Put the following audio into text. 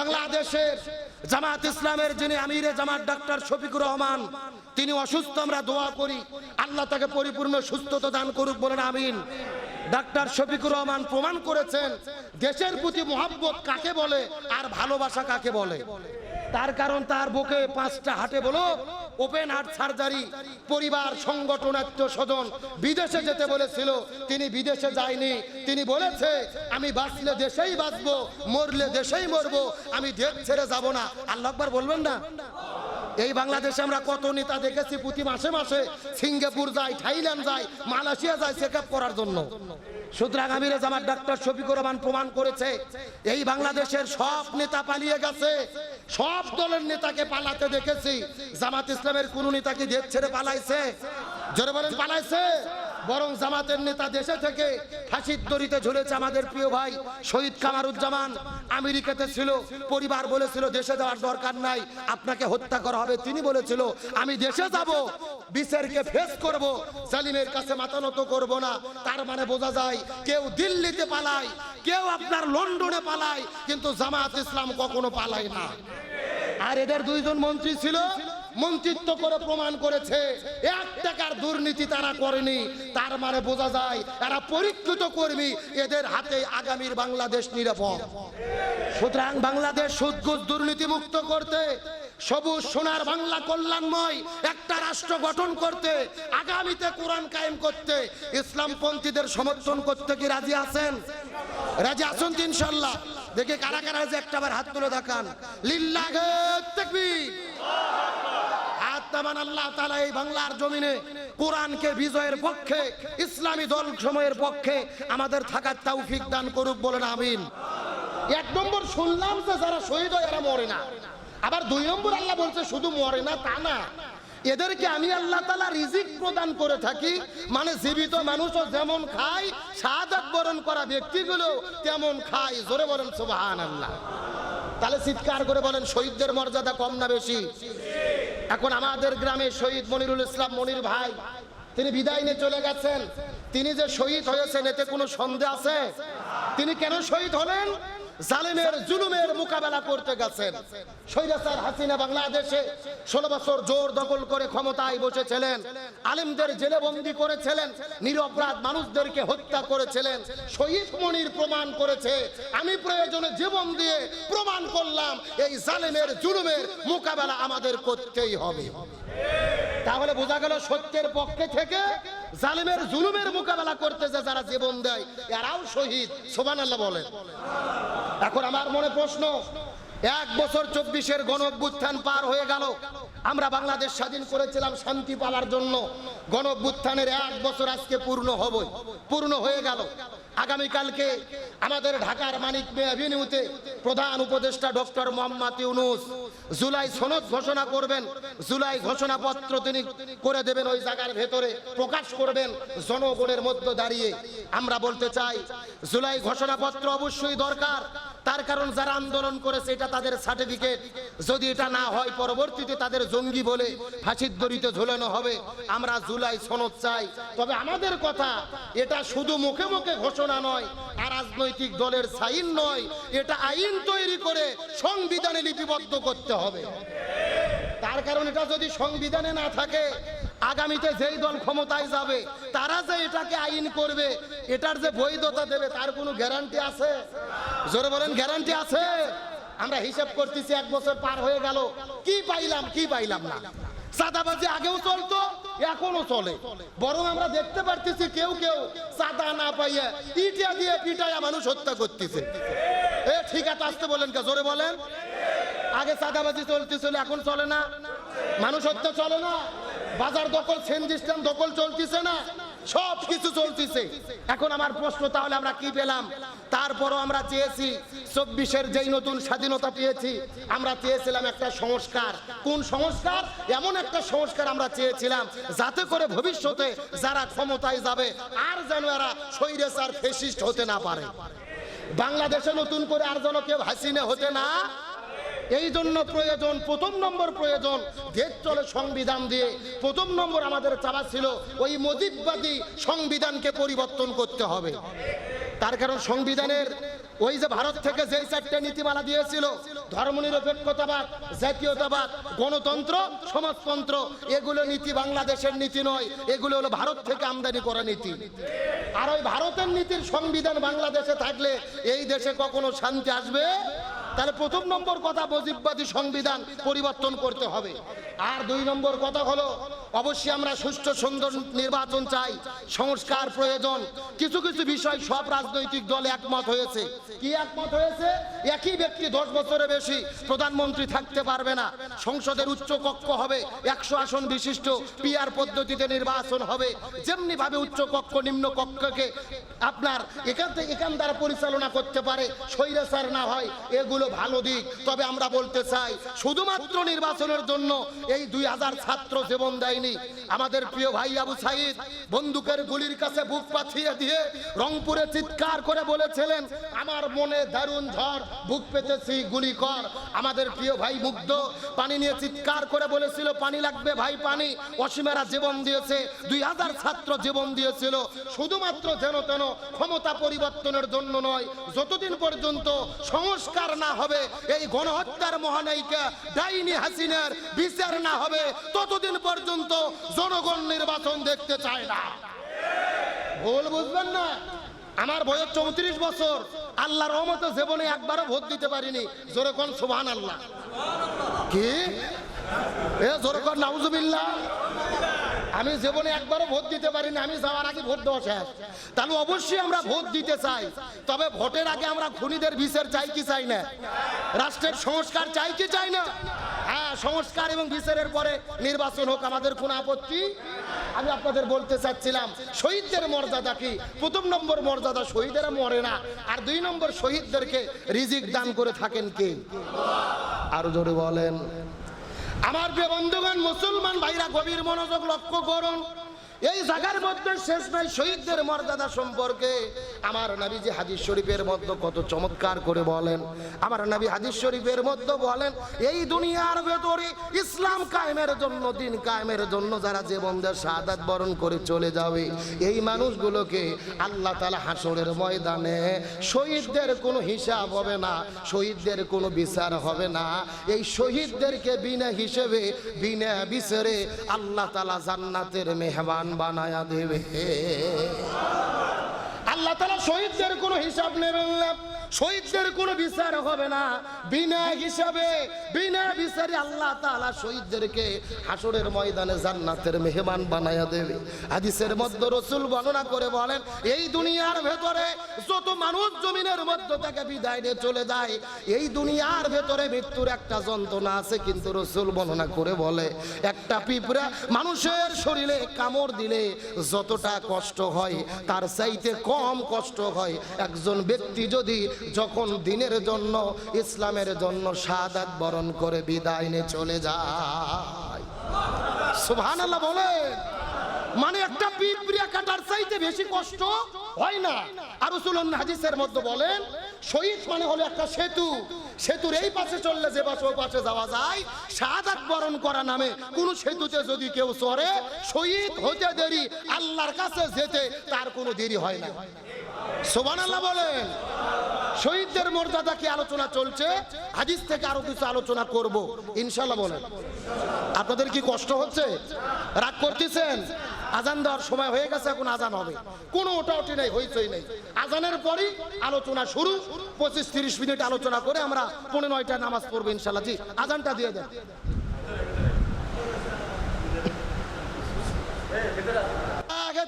বাংলাদেশের জামাত ইসলামের যিনি আমিরে জামাত ডাক্তার শফিকুর রহমান, তিনি অসুস্থ, আমরা দোয়া করি। আল্লাহ তাকে পরিপূর্ণ সুস্থতা দান করুক বলেন, আমিন। ডাক্তার শফিকুর রহমান প্রমাণ করেছেন, দেশের প্রতি মোহাব্বত কাকে বলে আর ভালোবাসা কাকে বলে? তার কারণ তার বুকে পাঁচটা হাটে বলো ওপেন হার্ট সার্জারি, পরিবার সংগঠন স্বজন বিদেশে যেতে বলেছিল। তিনি বিদেশে যায়নি। তিনি বলেছে, আমি বাঁচলে দেশেই বাঁচবো, মরলে দেশেই মরবো, আমি দেশ ছেড়ে যাব না। আল্লাহবার বলবেন না? এই বাংলাদেশে আমরা কত নেতা দেখেছি প্রতি মাসে মাসে। সিঙ্গাপুর যায়, থাইল্যান্ড যায়, মালয়েশিয়া যায় চেক করার জন্য। সুতরাং আমির জামাত ডাক্তার শফিকুর রহমান প্রমাণ করেছে, এই বাংলাদেশের সব নেতা পালিয়ে গেছে। সব দলের নেতাকে পালাতে দেখেছি। জামাত ইসলামের কোন নেতাকে দেশ ছেড়ে পালাইছে। জোরে বলেন, পালাইছে? বরং জামাতের নেতা দেশে থেকে ফাঁসির দড়িতে ঝুলেছে আমাদের প্রিয় ভাই শহীদ কামারুজ্জামান। আমেরিকাতে ছিল, পরিবার বলেছিল, দেশে যাওয়ার দরকার নাই, আপনাকে হত্যা করা হবে। তিনি বলেছিল, আমি দেশে যাব, বিচারকে ফেস করব সালিমের কাছে মাথা নত করব না। তার মানে বোঝা যায়, কেউ দিল্লিতে পালায়, কেউ আপনার লন্ডনে পালায়, কিন্তু জামাত ইসলাম কখনো পালায় না। আর এদের দুইজন মন্ত্রী ছিল মন্ত্রিত্ব করে প্রমাণ করেছে, এক টাকার দুর্নীতি তারা করেনি, তার মানে বোঝা যায় এরা পরীক্ষিত কর্মী, এদের হাতে আগামীর বাংলাদেশ নিরাপদ। সুতরাং বাংলাদেশ সুদঘুষ দুর্নীতি মুক্ত করতে, সবুজ সোনার বাংলা কল্যাণময় একটা রাষ্ট্র গঠন করতে, আগামীতে কোরআন কায়েম করতে, ইসলামপন্থীদের সমর্থন করতে কি রাজি আছেন? রাজি আছেন ইনশাল্লাহ দেখে কারা কারা যে একটা বার হাত তুলে দেখান। লিল্লাহে তাকবীর। নামান আল্লাহ তাআলা এই বাংলার জমিনে কোরআনকে বিজয়ের পক্ষে, ইসলামী দল সময়ের পক্ষে আমাদের থাকার তৌফিক দান করুক বলেন, আমিন। এক নম্বর শুনলাম যে যারা শহীদ হয় এরা মরে না। আবার দুই নম্বর আল্লাহ বলছে, শুধু মরে না, তা না। এদেরকে আমি আল্লাহ তালা রিজিক প্রদান করে থাকি। মানে জীবিত মানুষও যেমন খায়, শাহাদাত বরণ করা ব্যক্তিগুলো তেমন খায়। জোরে বলেন সুবহান আল্লাহ তাহলে চিৎকার করে বলেন, শহীদদের মর্যাদা কম না বেশি? এখন আমাদের গ্রামে শহীদ মনিরুল ইসলাম মনির ভাই, তিনি বিদায় নিয়ে চলে গেছেন। তিনি যে শহীদ হয়েছেন, এতে কোনো সন্দেহ আছে? তিনি কেন শহীদ হলেন? জালেমের জুলুমের মোকাবেলা করতে গেছেন। স্বৈরাচার হাসিনা বাংলাদেশে ষোলো বছর জোর দখল করে ক্ষমতায় বসেছিলেন। আলেমদের জেলে বন্দি করেছিলেন। নিরপরাধ মানুষদেরকে হত্যা করেছিলেন। শহীদ মনির প্রমাণ করেছে। আমি প্রয়োজনে জীবন দিয়ে প্রমাণ করলাম, এই জালেমের জুলুমের মোকাবেলা আমাদের করতেই হবে। তাহলে বোঝা গেল সত্যের পক্ষে থেকে জালিমের জুলুমের মোকাবেলা করতেছে যারা জীবন দেয়। এরাও শহীদ সোবান আল্লাহ বলেন। এখন আমার মনে প্রশ্ন, এক বছর চব্বিশের গণ পার হয়ে গেল। আমরা বাংলাদেশ স্বাধীন করেছিলাম শান্তি পাওয়ার জন্য। গণ এক বছর আজকে পূর্ণ হবে পূর্ণ হয়ে গেল। আগামীকালকে আমাদের ঢাকার মানিক মে অ্যাভিনিউতে প্রধান উপদেষ্টা ডক্টর মোহাম্মদ ইউনুস জুলাই সনদ ঘোষণা করবেন। জুলাই ঘোষণাপত্র তিনি করে দেবেন ওই জায়গার ভেতরে, প্রকাশ করবেন জনগণের মধ্যে দাঁড়িয়ে। আমরা বলতে চাই, জুলাই ঘোষণাপত্র অবশ্যই দরকার। তার কারণ যারা আন্দোলন করেছে, এটা তাদের সার্টিফিকেট। যদি এটা না হয়, পরবর্তীতে তাদের জঙ্গি বলে ফাঁসির দড়িতে ঝোলানো হবে। আমরা জুলাই সনদ চাই। তবে আমাদের কথা, এটা শুধু মুখে মুখে ঘোষণা নয়, আর রাজনৈতিক দলের সাইন নয়। এটা আইন তৈরি করে সংবিধানে লিপিবদ্ধ করতে হবে। তার কারণ এটা যদি সংবিধানে না থাকে, আগামীতে যেই দল ক্ষমতায় যাবে, তারা যে এটাকে আইন করবে, এটার যে বৈধতা দেবে, তার কোনো গ্যারান্টি আছে? জোরে বলেন, গ্যারান্টি আছে? আমরা হিসাব করতেছি এক বছর পার হয়ে গেল। কি পাইলাম কি পাইলাম না? চাঁদাবাজি আগেও চলতো এখনও চলে। বরং আমরা দেখতে পারতেছি কেউ কেউ চাঁদা না পাইয়া ইটা দিয়ে পিটাইয়া মানুষ হত্যা করতেছে। এ, ঠিক আছে, আসতে বলেন কে, জোরে বলেন। আগে চাঁদাবাজি চলতেছিল এখন চলে না? মানুষ হত্যা চলে না? বাজার দখল সেন্দিস্টান দখল চলতেছে না? সব কিছু চলতেছে। এখন আমার প্রশ্ন, তাহলে আমরা কি পেলাম? তারপরও আমরা চেয়েছি, চব্বিশের যেই নতুন স্বাধীনতা পেয়েছি, আমরা চেয়েছিলাম একটা সংস্কার। কোন সংস্কার? এমন একটা সংস্কার আমরা চেয়েছিলাম, যাতে করে ভবিষ্যতে যারা ক্ষমতায় যাবে, আর যেন এরা স্বৈরাচার ফেসিস্ট হতে না পারে। বাংলাদেশে নতুন করে আর যেন কেউ হাসিনে হতে না এই জন্য প্রয়োজন, প্রথম নম্বর প্রয়োজন, দেশ চলে সংবিধান দিয়ে। প্রথম নম্বর আমাদের চাওয়া ছিল, ওই মজিববাদী সংবিধানকে পরিবর্তন করতে হবে। তার কারণ সংবিধানের ওই যে ভারত থেকে যে চারটে নীতিমালা দিয়েছিল, ধর্মনিরপেক্ষতাবাদ, জাতীয়তাবাদ, গণতন্ত্র, সমাজতন্ত্র, এগুলো নীতি বাংলাদেশের নীতি নয়, এগুলো হলো ভারত থেকে আমদানি করা নীতি। আর ওই ভারতের নীতির সংবিধান বাংলাদেশে থাকলে এই দেশে কখনো শান্তি আসবে? তাহলে প্রথম নম্বর কথা বজিববাদী সংবিধান পরিবর্তন করতে হবে। আর দুই নম্বর কথা হলো অবশ্যই আমরা সুষ্ঠু, সুন্দর নির্বাচন চাই। সংস্কার প্রয়োজন। কিছু কিছু বিষয় সব রাজনৈতিক দল একমত হয়েছে। কি একমত হয়েছে? একই ব্যক্তি দশ বছরে বেশি প্রধানমন্ত্রী থাকতে পারবে না। সংসদের উচ্চ কক্ষ হবে, একশো আসন বিশিষ্ট পিআর পদ্ধতিতে নির্বাচন হবে। যেমনি ভাবে উচ্চ কক্ষ নিম্ন কক্ষকে আপনার এখান থেকে এখান দ্বারা পরিচালনা করতে পারে, স্বৈরাচার না হয়, এগুলো ভালো দিক। তবে আমরা বলতে চাই, শুধুমাত্র নির্বাচনের জন্য এই দুই হাজার ছাত্র জীবন দেয়নি আমাদের প্রিয় ভাই আবু সাইদ বন্দুকের গুলির কাছে বুক পাঠিয়ে দিয়ে রংপুরে চিৎকার করে বলেছিলেন, আমার মনে দারুণ ঝড়, বুক পেতেছি, গুলি কর। আমাদের প্রিয় ভাই মুগ্ধ পানি নিয়ে চিৎকার করে বলেছিল, পানি লাগবে ভাই, পানি। অসীমেরা জীবন দিয়েছে, দুই হাজার ছাত্র জীবন দিয়েছিল। শুধুমাত্র যেন তেন ক্ষমতা পরিবর্তনের জন্য নয়, যতদিন পর্যন্ত সংস্কার না হবে, এই গণহত্যার মহানায়িকা ডাইনি হাসিনার বিচার না হবে, ততদিন পর্যন্ত জনগণ নির্বাচন দেখতে চায় না। ভুল বুঝবেন না? আমার বয়স চৌত্রিশ বছর। আল্লাহর রহমতে জীবনে একবারও ভোট দিতে পারিনি। জোরকন সুহান আল্লাহ কি? এ জোরে কোন নাউজুবিল্লাহ? আমি জীবনে একবারও ভোট দিতে পারিনি, আমি যাওয়ার আগে ভোট দেওয়া শেষ। তাহলে অবশ্যই আমরা ভোট দিতে চাই। তবে ভোটের আগে আমরা খুনিদের বিচার চাই কি চাই না? রাষ্ট্রের সংস্কার চাই কি চাই না? হ্যাঁ সংস্কার এবং বিচারের পরে নির্বাচন হোক, আমাদের কোনো আপত্তি? আমি আপনাদের বলতে চাচ্ছিলাম, শহীদদের মর্যাদা কি? প্রথম নম্বর মর্যাদা শহীদেরা মরে না, আর দুই নম্বর শহীদদেরকে রিজিক দান করে থাকেন কে? আরও জোরে বলেন। আমার বন্ধুগণ মুসলমান ভাইরা গভীর মনোযোগ লক্ষ্য করুন। এই জায়গার মধ্যে শেষ নাই শহীদদের মর্যাদা সম্পর্কে। আমার নবী যে হাদিস শরীফের মধ্যে কত চমৎকার করে বলেন। আমার নবী হাদিস শরীফের মধ্যে বলেন, এই দুনিয়ার ভেতরে ইসলাম কায়েমের জন্য, দিন কায়েমের জন্য যারা জীবনদের শাহাদাত বরণ করে চলে যাবে, এই মানুষগুলোকে আল্লাহ তালা হাসরের ময়দানে শহীদদের কোনো হিসাব হবে না, শহীদদের কোনো বিচার হবে না। এই শহীদদেরকে বিনা হিসেবে, বিনা বিচারে আল্লাহ তালা জান্নাতের মেহমান বানায়া দেবে। আল্লাহ তালা শহীদদের কোনো হিসাব নেবেন না। শহীদদের কোনো বিচার হবে না। বিনা হিসাবে, বিনা বিচারে আল্লাহ তাআলা শহীদদেরকে হাসরের ময়দানে জান্নাতের মেহমান বানায়া দেবে। হাদিসের মধ্যে রসুল বর্ণনা করে বলেন, এই দুনিয়ার ভেতরে যত মানুষ জমিনের মধ্য থেকে বিদায় নিয়ে চলে যায়, এই দুনিয়ার ভেতরে মৃত্যুর একটা যন্ত্রণা আছে। কিন্তু রসুল বর্ণনা করে বলে, একটা পিঁপড়া মানুষের শরীরে কামড় দিলে যতটা কষ্ট হয়, তার চাইতে কম কষ্ট হয়। একজন ব্যক্তি যদি যখন দিনের জন্য, ইসলামের জন্য শাহাদাত বরণ করে বিদায় নিয়ে চলে যায়। সুবহানাল্লাহ বলে মানে একটা পিঁপড়া কাটার চাইতে বেশি কষ্ট হয় না। আর হাদিসের মধ্যে বলেন, শহীদ মানে হলো একটা সেতু। সেতুর এই পাশে চললে যে পাশে ও পাশে যাওয়া যায়। সাদাত বরণ করা নামে কোন সেতুতে যদি কেউ চড়ে, শহীদ হতে দেরি, আল্লাহর কাছে যেতে তার কোনো দেরি হয় না। সোবান আল্লাহ বলেন। শহীদদের মর্যাদা কি আলোচনা চলছে? হাদিস থেকে আরও কিছু আলোচনা করব। ইনশাল্লাহ বলেন। আপনাদের কি কষ্ট হচ্ছে? রাগ করতেছেন? আজান দেওয়ার সময় হয়ে গেছে, এখন আজান হবে। কোনো ওটাওটি নেই, হইচই নেই। আজানের পরই আলোচনা শুরু। পঁচিশ তিরিশ মিনিট আলোচনা করে আমরা পনেরো নয়টা নামাজ পড়ব ইনশাল্লাহ জি, আজানটা দিয়ে দেন। আগে